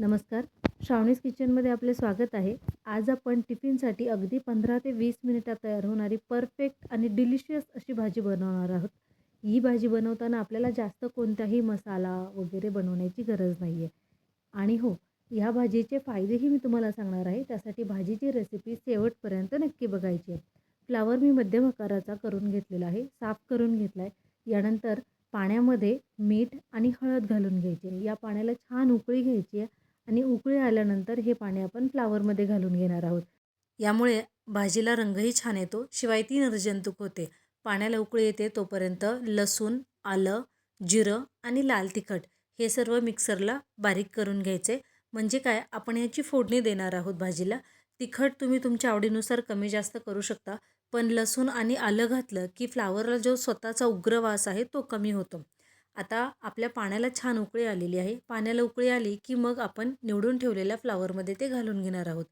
नमस्कार. श्रावणीज किचनमध्ये आपले स्वागत आहे. आज आपण टिफिनसाठी अगदी पंधरा ते वीस मिनिटात तयार होणारी परफेक्ट आणि डिलिशियस अशी भाजी बनवणार आहोत. ही भाजी बनवताना आपल्याला जास्त कोणताही मसाला वगैरे बनवण्याची गरज नाही आहे आणि हो ह्या भाजीचे फायदेही मी तुम्हाला सांगणार आहे. त्यासाठी भाजीची रेसिपी शेवटपर्यंत नक्की बघायची आहे. फ्लावर मी मध्यम आकाराचा करून घेतलेला आहे. साफ करून घेतला आहे यानंतर पाण्यामध्ये मीठ आणि हळद घालून घ्यायचे या पाण्याला छान उकळी घ्यायची आहे. आणि उकळी आल्यानंतर हे पाणी आपण फ्लावरमध्ये घालून घेणार आहोत. यामुळे भाजीला रंगही छान येतो शिवाय ती निर्जंतुक होते. पाण्याला उकळी येते तोपर्यंत लसूण आलं जिरं आणि लाल तिखट हे सर्व मिक्सरला बारीक करून घ्यायचे. म्हणजे काय? आपण याची फोडणी देणार आहोत भाजीला. तिखट तुम्ही तुमच्या आवडीनुसार कमी जास्त करू शकता पण लसूण आणि आलं घातलं की फ्लावरला जो स्वतःचा उग्र वास आहे तो कमी होतो. आता आपल्या पाण्याला छान उकळी आलेली आहे. पाण्याला उकळी आली की मग आपण निवडून ठेवलेल्या फ्लावरमध्ये ते घालून घेणार आहोत.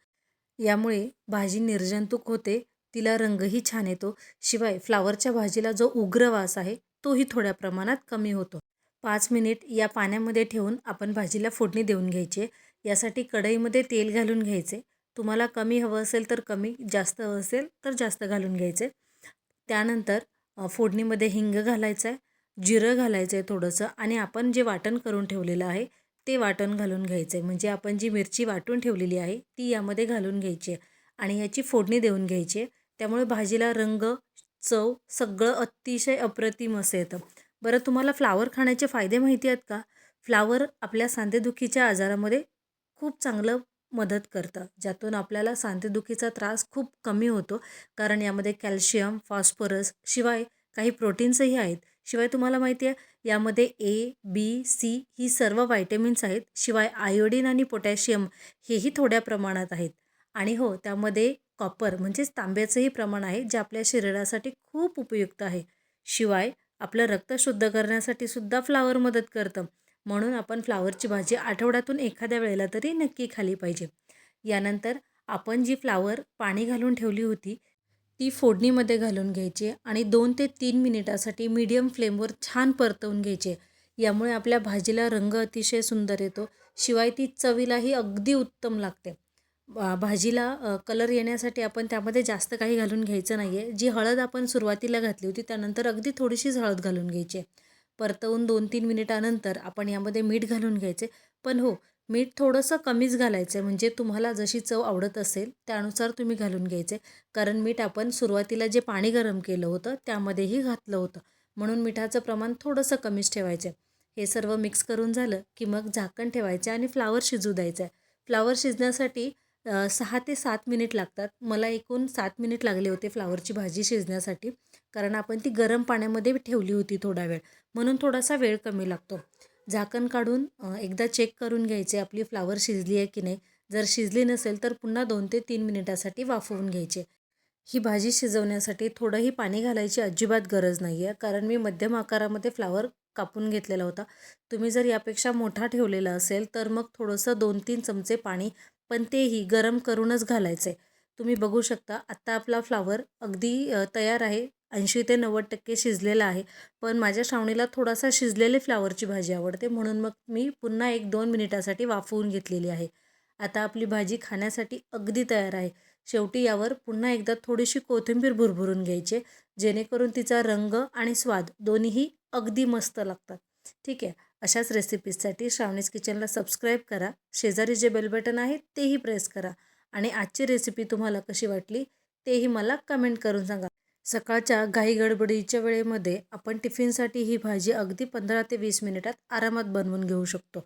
यामुळे भाजी निर्जंतुक होते तिला रंगही छान येतो. शिवाय फ्लावरच्या भाजीला जो उग्र वास आहे तोही थोड्या प्रमाणात कमी होतो. पाच मिनिट या पाण्यामध्ये ठेवून आपण भाजीला फोडणी देऊन घ्यायची यासाठी कढईमध्ये तेल घालून घ्यायचे. तुम्हाला कमी हवं असेल तर कमी जास्त हवं असेल तर जास्त घालून घ्यायचे. त्यानंतर फोडणीमध्ये हिंग घालायचं आहे. जिरं घालायचं आहे थोडंसं आणि आपण जे वाटण करून ठेवलेलं आहे ते वाटण घालून घ्यायचं आहे म्हणजे आपण जी मिरची वाटून ठेवलेली आहे ती यामध्ये घालून घ्यायची आहे आणि याची फोडणी देऊन घ्यायची आहे. त्यामुळे भाजीला रंग चव सगळं अतिशय अप्रतिम असं येतं. बरं तुम्हाला फ्लावर खाण्याचे फायदे माहिती आहेत का? फ्लावर आपल्या सांधेदुखीच्या आजारामध्ये खूप चांगलं मदत करतं. ज्यातून आपल्याला सांधेदुखीचा त्रास खूप कमी होतो. कारण यामध्ये कॅल्शियम फॉस्फरस शिवाय काही प्रोटीन्सही आहेत. शिवाय तुम्हाला माहिती आहे यामध्ये ए बी सी ही सर्व व्हायटमिन्स आहेत. शिवाय आयोडीन आणि पोटॅशियम हेही थोड्या प्रमाणात आहेत. आणि हो त्यामध्ये कॉपर म्हणजेच तांब्याचंही प्रमाण आहे जे आपल्या शरीरासाठी खूप उपयुक्त आहे. शिवाय आपलं रक्त शुद्ध करण्यासाठी सुद्धा फ्लावर मदत करतं. म्हणून आपण फ्लावरची भाजी आठवड्यातून एखाद्या वेळेला तरी नक्की खाली पाहिजे. यानंतर आपण जी फ्लावर पाणी घालून ठेवली होती ती फोडणीमध्ये घालून घ्यायची आणि दोन ते तीन मिनिटासाठी मीडियम फ्लेमवर छान परतवून घ्यायचे. यामुळे आपल्या भाजीला रंग अतिशय सुंदर येतो. शिवाय ती चवीलाही अगदी उत्तम लागते. भाजीला कलर येण्यासाठी आपण त्यामध्ये जास्त काही घालून घ्यायचं नाही आहे जी हळद आपण सुरुवातीला घातली होती त्यानंतर अगदी थोडीशीच हळद घालून घ्यायची. परतवून दोन तीन मिनिटानंतर आपण यामध्ये मीठ घालून घ्यायचे. पण हो मीठ थोडंसं कमीच घालायचं आहे म्हणजे तुम्हाला जशी चव आवडत असेल त्यानुसार तुम्ही घालून घ्यायचे. कारण मीठ आपण सुरुवातीला जे पाणी गरम केलं होतं त्यामध्येही घातलं होतं. म्हणून मिठाचं प्रमाण थोडंसं कमीच ठेवायचं हे सर्व मिक्स करून झालं की मग झाकण ठेवायचं आणि फ्लावर शिजू द्यायचं आहे फ्लावर शिजण्यासाठी सहा ते सात मिनिट लागतात. मला एकूण सात मिनिट लागले होते फ्लावरची भाजी शिजण्यासाठी. कारण आपण ती गरम पाण्यामध्ये ठेवली होती थोडा वेळ. म्हणून थोडासा वेळ कमी लागतो. झाकण काढून एकदा चेक करून घ्यायचे आपली फ्लावर शिजली आहे की नाही. जर शिजली नसेल तर पुन्हा दोन ते तीन मिनिटासाठी वाफवून घ्यायचे. ही भाजी शिजवण्यासाठी थोडंही पाणी घालायची अजिबात गरज नाही आहे कारण मी मध्यम आकारामध्ये फ्लावर कापून घेतलेला होता. तुम्ही जर यापेक्षा मोठा ठेवलेला असेल तर मग थोडंसं दोन तीन चमचे पाणी पण तेही गरम करूनच घालायचे. तुम्ही बघू शकता आत्ता आपला फ्लावर अगदी तयार आहे. ऐंशी ते नव्वद टक्के शिजलेला आहे. पण माझ्या श्रावणीला थोडासा शिजलेली फ्लावरची भाजी आवडते. म्हणून मग मी पुन्हा एक दोन मिनिटासाठी वाफवून घेतलेली आहे. आता आपली भाजी खाण्यासाठी अगदी तयार आहे. शेवटी यावर पुन्हा एकदा थोडीशी कोथिंबीर भुरभुरून घ्यायची जेणेकरून तिचा रंग आणि स्वाद दोन्हीही अगदी मस्त लागतात. ठीक आहे? अशाच रेसिपीजसाठी श्रावणीज किचनला सबस्क्राईब करा. शेजारी जे बेल बटन आहे तेही प्रेस करा. आणि आजची रेसिपी तुम्हाला कशी वाटली तेही मला कमेंट करून सांगा. सकाळच्या घाई गडबडीच्या वेळेमध्ये आपण टिफिनसाठी ही भाजी अगदी पंधरा ते वीस मिनिटात आरामात बनवून घेऊ शकतो.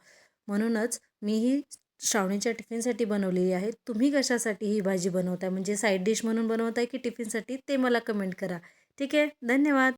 म्हणूनच मी ही श्रावणीच्या टिफिनसाठी बनवलेली आहे. तुम्ही कशासाठी ही भाजी बनवताय? म्हणजे साईड डिश म्हणून बनवताय की टिफिनसाठी? ते मला कमेंट करा. ठीक आहे? धन्यवाद.